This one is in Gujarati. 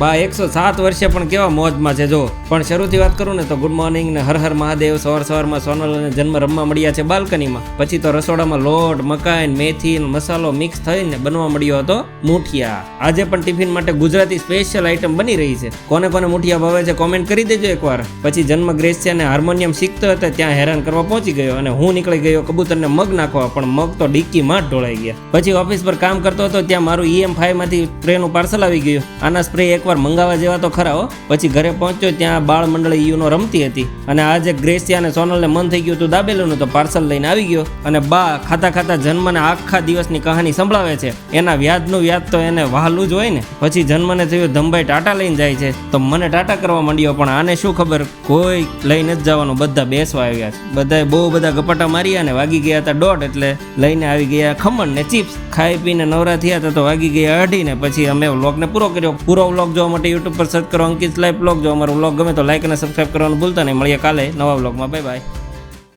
બા, એકસો સાત વર્ષે પણ કેવા મોજમાં છે, જો. પણ શરૂથી વાત કરું ને તો ગુડ મોર્નિંગ ને હર હર મહાદેવ, સવાર સવારમાં સોનલ અને જન્મ રમવા મળ્યા છે બાલ્કનીમાં. પછી તો રસોડામાં લોટ, મકાઈ મેથી મસાલો મિક્સ થઈને બનવા મળ્યો હતો મુઠિયા. આજે પણ ટિફિન માટે ગુજરાતી સ્પેશિયલ આઈટમ બની રહી છે. કોને કોને મુઠિયા ભાવે છે કોમેન્ટ કરી દેજો એકવાર. પછી જન્મ ગ્રેસ છે અને હાર્મોનિયમ શીખતો હતો ત્યાં હેરાન કરવા પહોંચી ગયો અને હું નીકળી ગયો કબૂતરને મગ નાખવા, પણ મગ તો ડિક્કીમાં જ ઢોળાઈ ગયા. પછી ઓફિસ પર કામ કરતો હતો, ત્યાં મારું ઈએમ ફાઈવમાંથી સ્પ્રેનું પાર્સલ આવી ગયું. આના સ્પ્રે એકવાર મંગાવવા જેવા તો ખરા હો. પછી ઘરે પહોંચ્યો ત્યાં બાળ મંડળી યુનો રમતી હતી. અને આજે ગ્રેસિયા અને સોનલને મન થઈ ગયું હતું દાબેલું તો પાર્સલ લઈને આવી ગયો. અને બા ખાતા ખાતા જન્મને આખા દિવસની કહાની સંભળાવે છે. એના વ્યાજનું વ્યાજ તો એને વહાલું જ હોય ને. પછી જન્મને થયું ધમભાઈ ટાટા લઈને જાય છે. તો મને ટાટા કરવા માંડ્યો, પણ આને શું ખબર? કોઈ લઈને જ જવાનું. બધા બેસવા આવ્યા છે. બધાએ બહુ બધા ગપાટા માર્યા અને વાગી ગયા હતા દોઢ એટલે લઈને આવી ગયા ખમણ ને ચિપ્સ. ખાઈ પીને નવરા થયા હતા તો વાગી ગયા અઢી ને. પછી અમે વ્લોગને પૂરો કર્યો. પૂરો વ્લોગ જોવા માટે યુટ્યુબ પર સર્ચ કરો અંકિત લાઈવ બ્લોગ. જો અમારો બ્લોગ ગમે તો લાઈક અને સબસ્ક્રાઈબ કરવાનું ભૂલતા નહીં. મળીએ કાલે નવા બ્લોગમાં બાય બાય